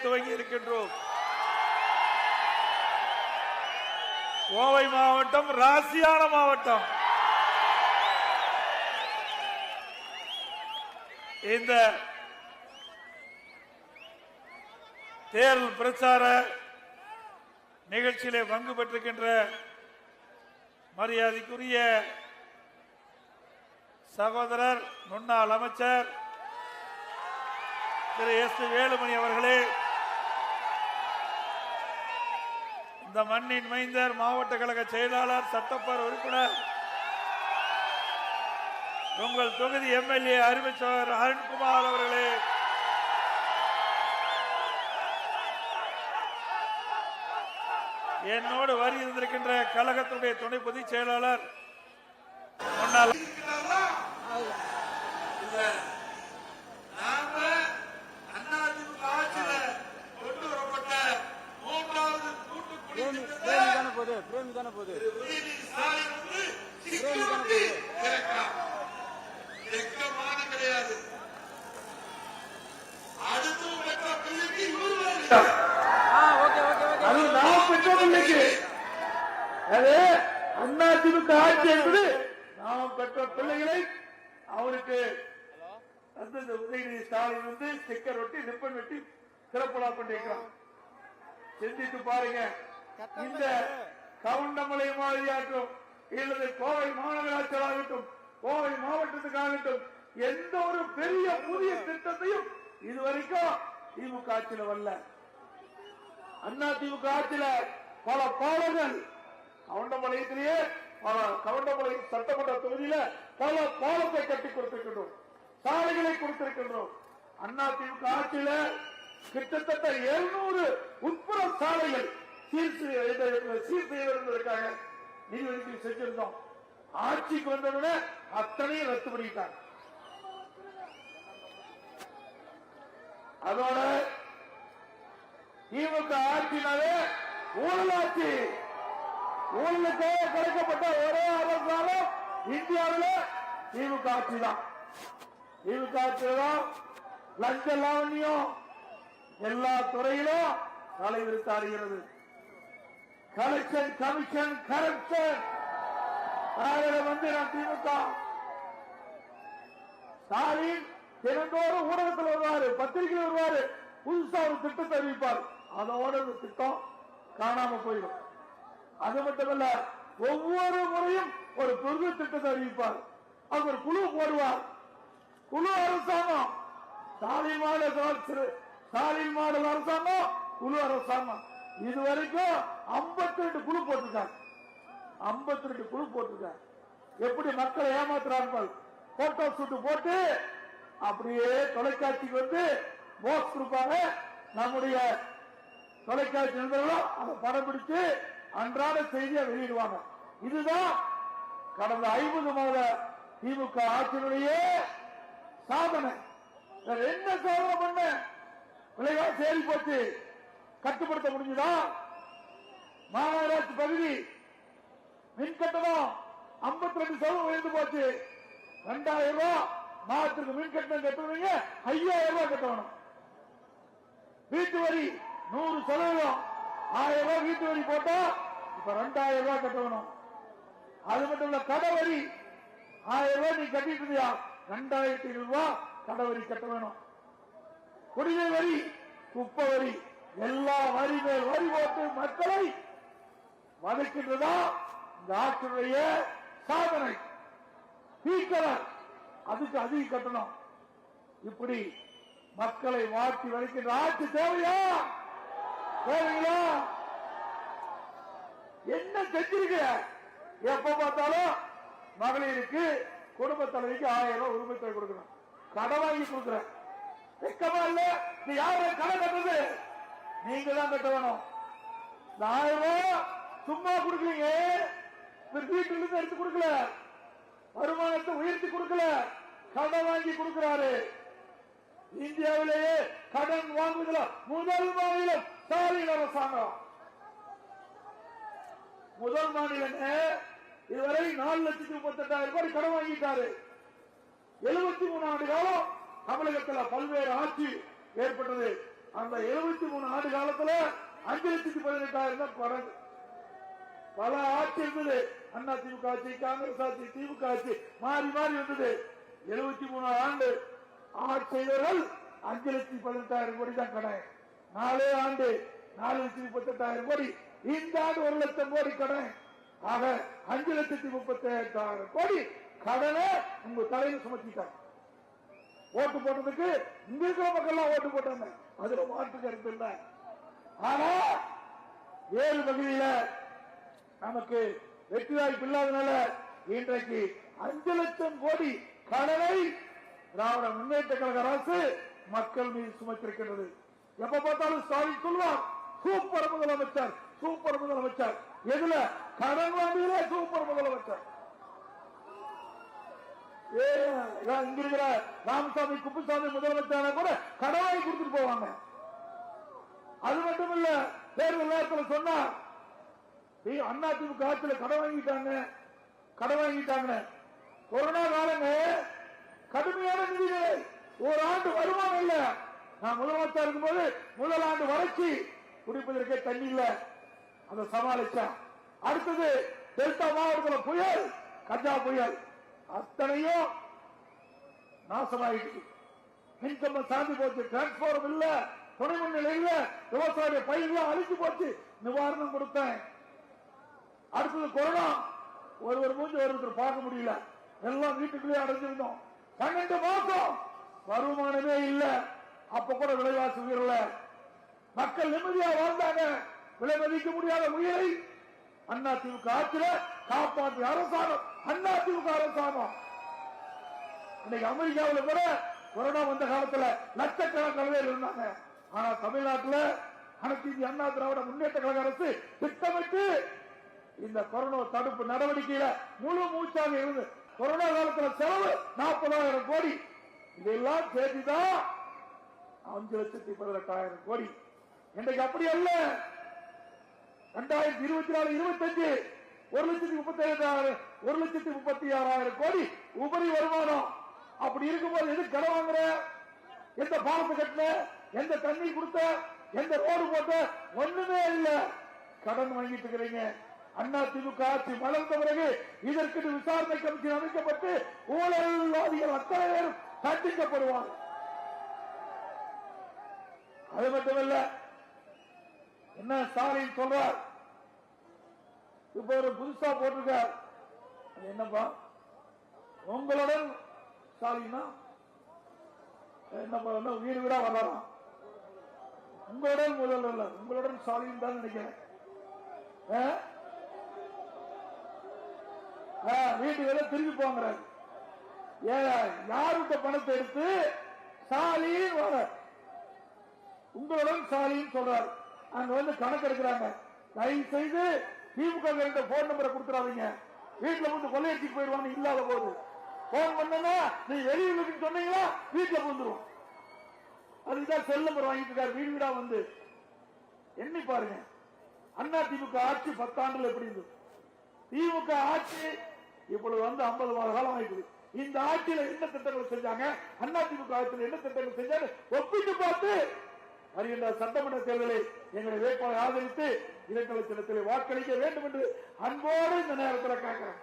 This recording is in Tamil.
துவங்கி இருக்கின்றோம். கோவை மாவட்டம் ராசியான மாவட்டம். இந்த தேர்தல் பிரச்சார நிகழ்ச்சியிலே பங்கு பெற்றிருக்கின்ற மரியாதைக்குரிய சகோதரர் முன்னாள் அமைச்சர் திரு எஸ் வேலுமணி அவர்களே இந்த மண்ணின் மைந்தர் மாவட்ட கழக செயலாளர் சட்டப்பேரவை உறுப்பினர் உங்கள் தொகுதி எம்எல்ஏ அறிவிச்சவர் அருண்குமார் அவர்களே. என்னோடு வரி இருந்திருக்கின்ற கழகத்துடைய துணை பொதுச் செயலாளர் முன்னாள் நாம கொண்டு வரப்பட்ட மூன்றாவது பிரேமி பிரேமி தானே போகுது பிரேமி தானே போகுது. கிடையாது பெற்ற பிள்ளைக்கு இவரு அது நாம் பெற்ற பிள்ளைக்கு அது அண்ணா திமுக ஆட்சி என்பது நாம் பெற்ற பிள்ளைகளை அவருக்கு வந்து இந்த உதயநிதி ஸ்டாலின் வந்து ஸ்டிக்கர் ஒட்டி ரிப்பன் வெட்டி சிறப்புலா பண்ணிருக்கிறான் சிந்தித்து பாருங்க. இந்த கவுண்டமலை மாதிரியாகட்டும் இல்லது கோவை மாநகராட்சியாகட்டும் கோவை மாவட்டத்துக்காகட்டும் எந்த ஒரு பெரிய புதிய திட்டத்தையும் இதுவரைக்கும் திமுக ஆட்சியில் வரல. அண்ணா திமுக ஆட்சியில பல பாலங்கள் கவுண்டமலையத்திலேயே பல கவுண்டமலை சட்டமன்ற தொகுதியில பல பாலத்தை கட்டி கொடுத்திருக்கின்றோம். சாலைகளை கொடுத்திருக்கின்றோம். அண்ணா திமுக ஆட்சியில கிட்டத்தட்ட 700 உட்புற சாலைகள் சீர் செய்ய- சீர் செய்வதற்காக செஞ்சிருந்தோம் ஆட்சிக்கு வந்தவுடனே அத்தனையும் ரத்து பண்ணிட்டாங்க. அதோட திமுக ஆட்சினாலே ஊழலாட்சி. ஊழலுக்காக கிடைக்கப்பட்ட ஒரே அரசாலும் இந்தியாவில் திமுக ஆட்சி தான் திமுக ஆட்சியில தான் லஞ்ச லாவண்யம் எல்லா துறையிலும் தலைவிரித்தாடுகிறது கலெக்ஷன் கமிஷன் கரப்ஷன் வந்து நான் திமுக. ஸ்டாலின் தினந்தோறும் ஊடகத்தில் வருவாரு பத்திரிகையில் வருவாரு. புதுசா ஒரு திட்டத்தை அறிவிப்பார். அதோட அந்த திட்டம் காணாம போயிடும். அது மட்டுமல்ல ஒவ்வொரு முறையும் ஒரு பெரிய திட்டத்தை அறிவிப்பார். அவர் ஒரு குழு போடுவார். குழு அரசாங்கம். ஸ்டாலின் மாடல் ஸ்டாலின் மாடல் அரசாங்கம் குழு அரசாங்கம். இதுவரைக்கும் 52 ரெண்டு குழு போட்டிருக்காங்க. 52 ரெண்டு குழு போட்டிருக்காங்க. எப்படி மக்களை ஏமாத்துறார்கள்? போட்டோ ஷூட் போட்டு அப்படியே தொலைக்காட்சிக்கு வந்து போஸ் கொடுப்பாங்க. நம்முடைய தொலைக்காட்சி நண்பர்களும் அதை படம் பிடிச்சு அன்றாட செய்தியை வெளியிடுவாங்க. இதுதான் கடந்த ஐம்பது மாத திமுக ஆட்சியினுடைய சாதனை. வேற என்ன சாதனை பண்ண? விலைவாசி செயல்பட்டு போச்சு. கட்டுப்படுத்த முடிஞ்சுதான் மாநகராட்சி பகுதி மின் கட்டணம் 52 ரெண்டு சதவீதம் உயர்ந்து போச்சு. ரெண்டாயிரம் ரூபாய் மாதத்துக்கு மின் கட்டணம் கட்டுறவங்க ஐயாயிரம் ரூபாய் கட்டணும். வீட்டு வரி நூறு சதவீதம். ஆயிரம் ரூபாய் வீட்டு வரி போட்டா இப்ப ரெண்டாயிரம் ரூபாய் கட்டணும். அது மட்டும் இல்ல கடை வரி ஆயிரம் ரூபாய் நீ கட்டிட்டு இருந்தியா? ரெண்டாயிரத்தி ஐநூறு ரூபாய் கடை வரி கட்ட வேணும். குடிநீர் வரி குப்பை வரி எல்லா வரி மேல் வரி போட்டு மக்களை வதைக்கின்றதா இந்த ஆட்சியுடைய சாதனை. ஸ்பீக்கரர் அதுக்கு அதிக கட்டணம். இப்படி மக்களை வாட்டி வதைக்கின்ற ஆட்சி தேவையா? தேவைங்களா என்ன செஞ்சிருக்க? எப்ப பார்த்தாலும் மகளிருக்கு குடும்ப தலைவிக்கு ஆயிரம் ரூபாய் உரிமை தொகை கொடுக்கணும். கடை வாங்கி கொடுக்குறேன். வெக்கமா இல்ல? நீ யாரு கடை கட்டுறது? நீங்க தான் கட்ட வேணும் ஆயிரம் ரூபாய் சும்மா கொடுக்கலீங்க இவர் வீட்டுல இருந்து எடுத்து கொடுக்கல. வருமானத்தை உயர்த்தி கொடுக்கல. கடன் வாங்கி கொடுக்கிறாரு. இந்தியாவிலேயே கடன் வாங்குதல முதல் மாநிலம் ஸ்டாலின் அரசாங்கம். முதல் மாநிலம் இதுவரை நாலு லட்சத்தி முப்பத்தி எட்டாயிரம் ரூபாய் கடன் வாங்கிட்டாரு. எழுபத்தி மூணு ஆண்டு காலம் தமிழகத்தில் பல்வேறு ஆட்சி ஏற்பட்டது. அந்த எழுபத்தி மூணு ஆண்டு காலத்துல அஞ்சு லட்சத்தி பதினெட்டாயிரம் தான் பல ஆட்சி இருந்தது. அண்ணா திமுக ஆட்சி காங்கிரஸ் ஆட்சி திமுக ஆட்சி மாறி மாறி இருந்தது. எழுபத்தி மூணு ஆண்டு ஆட்சியர்கள் அஞ்சு லட்சத்தி பதினெட்டாயிரம் கோடி தான் கடன் நாலே ஆண்டு நாலு லட்சத்தி முப்பத்தெட்டாயிரம் கோடி. இந்த ஆண்டு ஒரு லட்சம் கோடி கடன் ஆக அஞ்சு லட்சத்தி முப்பத்தி எட்டாயிரம் கோடி கடனை உங்க தலையில் சுமத்திட்டாங்க. ஓட்டு போட்டதுக்கு இங்க இருக்கிற மக்கள் எல்லாம் ஓட்டு போட்டாங்க. அதுல மாற்று கருத்து இல்லை. ஆனா ஏழு வகையில நமக்கு வெற்றி வாய்ப்பு இல்லாதனால இன்றைக்கு அஞ்சு லட்சம் கோடி கடனை திராவிட முன்னேற்ற கழக அரசு மக்கள் மீது சுமத்திருக்கின்றது. எப்ப பார்த்தாலும் ஸ்டாலின் சொல்வார் சூப்பர் முதலமைச்சர் சூப்பர் முதலமைச்சர். எதுல? கடன் வாங்குகிற சூப்பர் முதலமைச்சர். ஏ, ராமசாமி குப்புசாமி முதலமைச்சர் கூட கடவாய் கொடுத்துட்டு போவாங்க. அது மட்டும் இல்ல தேர்தல் நேரத்தில் சொன்னா அண்ணா திமுக ஆட்சியில கடன் வாங்கிட்டாங்க. கடன் வாங்கிட்டாங்க. கொரோனா காலங்க கடுமையான நிதிகள் ஒரு ஆண்டு வருமானம் இல்ல. நான் முதலமைச்சர் இருக்கும்போது முதல் ஆண்டு வறட்சி குடிப்பதற்கே தண்ணி இல்ல. அதை சமாளிச்சேன். அடுத்தது டெல்டா மாவட்டத்தில் புயல் கஜா புயல். அத்தனையும் நாசமாயிடுச்சு. மின்கம்பம் சாந்தி போச்சு. டிரான்ஸ்பாரம் இல்ல. துணைமின் நிலை இல்ல விவசாய பயிர்கள் அழிச்சு போச்சு. நிவாரணம் கொடுத்தேன். அடுத்தது கொரோனா. ஒருவர் மூஞ்சி ஒருத்தர் பார்க்க முடியல. எல்லாம் வீட்டுக்குள்ளேயே அடைஞ்சிருந்தோம். பன்னெண்டு மாசம் வருமானமே இல்ல. அப்ப கூட விலைவாசி உயரல. மக்கள் நிம்மதியா வாழ்ந்தாங்க. விலை மதிக்க முடியாத உயிரை அண்ணா திமுக ஆட்சியில காப்பாற்றிய அரசாங்கம். அண்ணா திமுக அரசாங்கம். இன்னைக்கு அமெரிக்காவில் கூட கொரோனா வந்த காலத்துல லட்சக்கணக்கான பேர் இருந்தாங்க. ஆனா தமிழ்நாட்டுல அனைத்து இந்திய அண்ணா திராவிட முன்னேற்ற கழக அரசு திட்டமிட்டு இந்த கொரோனா தடுப்பு நடவடிக்கையில முழு மூச்சாக இருந்து கொரோனா காலத்துல செலவு நாற்பதாயிரம் கோடி. இதெல்லாம் சேர்த்துதான் அஞ்சு லட்சத்தி பதினெட்டாயிரம் கோடி. இன்றைக்கு அப்படி அல்ல. ரெண்டாயிரத்தி இருபத்தி நாலு இருபத்தஞ்சு ஒரு லட்சத்தி முப்பத்தி ஐந்தாயிரம் ஒரு லட்சத்தி முப்பத்தி ஆறாயிரம் கோடி உபரி வருமானம். அப்படி இருக்கும்போது எது கடன் வாங்குற? எந்த பாலத்தை கட்டின? எந்த தண்ணி கொடுத்த? எந்த ரோடு போட்ட? ஒண்ணுமே இல்ல. கடன் வாங்கிட்டு இருக்கிறீங்க. அண்ணா திமுக ஆட்சி மலர்ந்த பிறகு இதற்கு விசாரணை கமிட்டி அமைக்கப்பட்டு ஊழல்வாதிகள் அத்தனை பேரும் தண்டிக்கப்படுவார் அது மட்டுமல்ல என்ன ஸ்டாலின் சொல்றார்? இப்ப ஒரு புதுசா போட்டிருக்கார். அது என்னப்பா? உங்களுடன் ஸ்டாலினா? என்ன வீடு வீடா வரலாம் உங்களுடன் முதல்வர் உங்களுடன் ஸ்டாலின் தான் நினைக்கிறேன். வீட்டுகளை திரும்பி போங்கிறாரு. ஏன் பணத்தை எடுத்து ஸ்டாலின் உங்களுடன் சாலின்னு சொல்றாரு. அங்க வந்து கணக்கு எடுக்கிறாங்க. தயவு செய்து திமுக போன் நம்பரை கொடுத்துறாதீங்க. வீட்டுல வந்து கொள்ளையடிச்சு போயிடுவாங்க இல்லாத போது. போன் பண்ணனா நீ வெளியூர் சொன்னீங்களா வீட்டுல வந்துரும் அதுக்குதான் செல் நம்பர் வாங்கிட்டு இருக்காரு. வீடு வீடா வந்து. எண்ணி பாருங்க. அண்ணா திமுக ஆட்சி பத்தாண்டுல எப்படி இருந்தது? திமுக ஆட்சி இப்பொழுது வந்து 50 மாத காலம் ஆயிடுது இந்த ஆட்சியில என்ன திட்டங்கள் செஞ்சாங்க? அண்ணா திமுக ஆட்சியில் என்ன திட்டங்கள் செஞ்சாங்க? ஒப்பிட்டு பார்த்து வருகின்ற சட்டமன்ற தேர்தலில் எங்களை வேட்பாளர் ஆதரித்து இரண்டு லட்சத்தில் வாக்களிக்க வேண்டும் என்று அன்போடு இந்த நேரத்தில் கேட்கிறேன்.